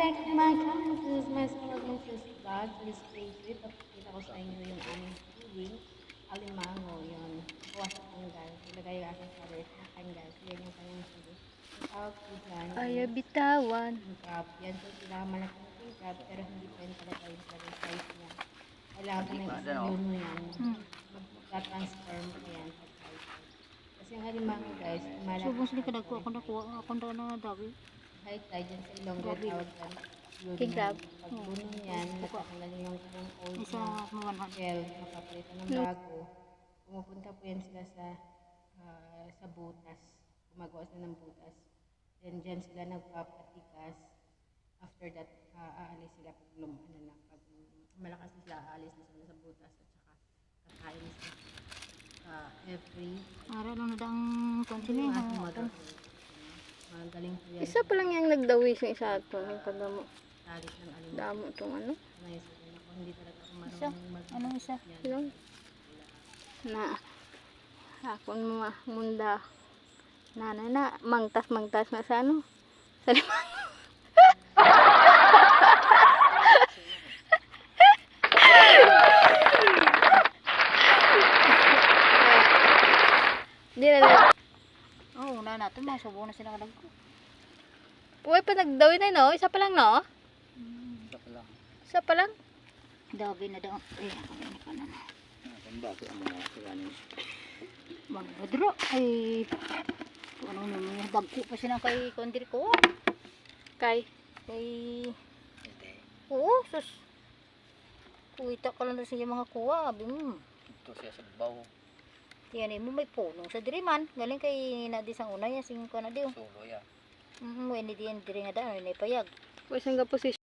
back to my channel. This is myself, Mrs. Vlog. Please stay tuned. Papakita ko sa inyo yung aming tuwing alimango. Yun. Kuha sa tanggal. Ilagay yung aking karir sa tanggal. Yan yung kanyang. Ang tawag ko dyan. Ayaw bitawan. Crab. Yan po pinakamalaking yung crab. Pero hindi pa yun talaga yung talaga size niya. Kailangan pa ng isang luno yan. Hmm. Magka-transform pa yan. Kasi yung alimango guys, malaki. Subong sila ka nagkuha ako nakuha ako na na dawi. Kahit tayo dyan sa Ilonggo, tawag luno. King crab. Pag luno yan, natatanggalin yung kanyang old Isa na shell, makapalitan ng bago. Pumupunta po yan sila sa ah, sa butas. Gumagawa sila ng butas. Then dyan sila nagpapatikas. After that, ah, aalis sila pag lum, ano na, pag malakas na sila, aalis na sila sa butas at saka kakain sila. Ah, every Ara lang na daang konsin yung yan. Isa pa lang yung nagdawi yung isa ito. Yung kadamo. Tarik ng. Damo itong ano. Ako, hindi talaga ako Isa? marunong mag... Anong isa? Ilang? Na. Akon mga munda. Nana na. Mangtas mangtas na sa ano. Sa limang. Di na na. Oo, oh, na natin. Mga subo na sila kadagko. Uy, pa nagdawi na no? Isa pa lang no? Isa pa lang. Isa pa lang? Dawi na daw. Eh, ako na ka na. Ang bago ang mga kaganin. Mga badro. Ay, ano naman yung dagko pa siya ng kay Kondri ko. Kay, kay, oo, sus. Kuwita ka lang na siya mga kuha. Abi mo. Ito siya sa babaw. Yan eh, mo may punong sa diriman. Galing kay nadisang una yan. Singin ko na diyo. Sulo ya. Mm, mo ini diyan diri nga daan. Ini payag. Pwes nga posisyon.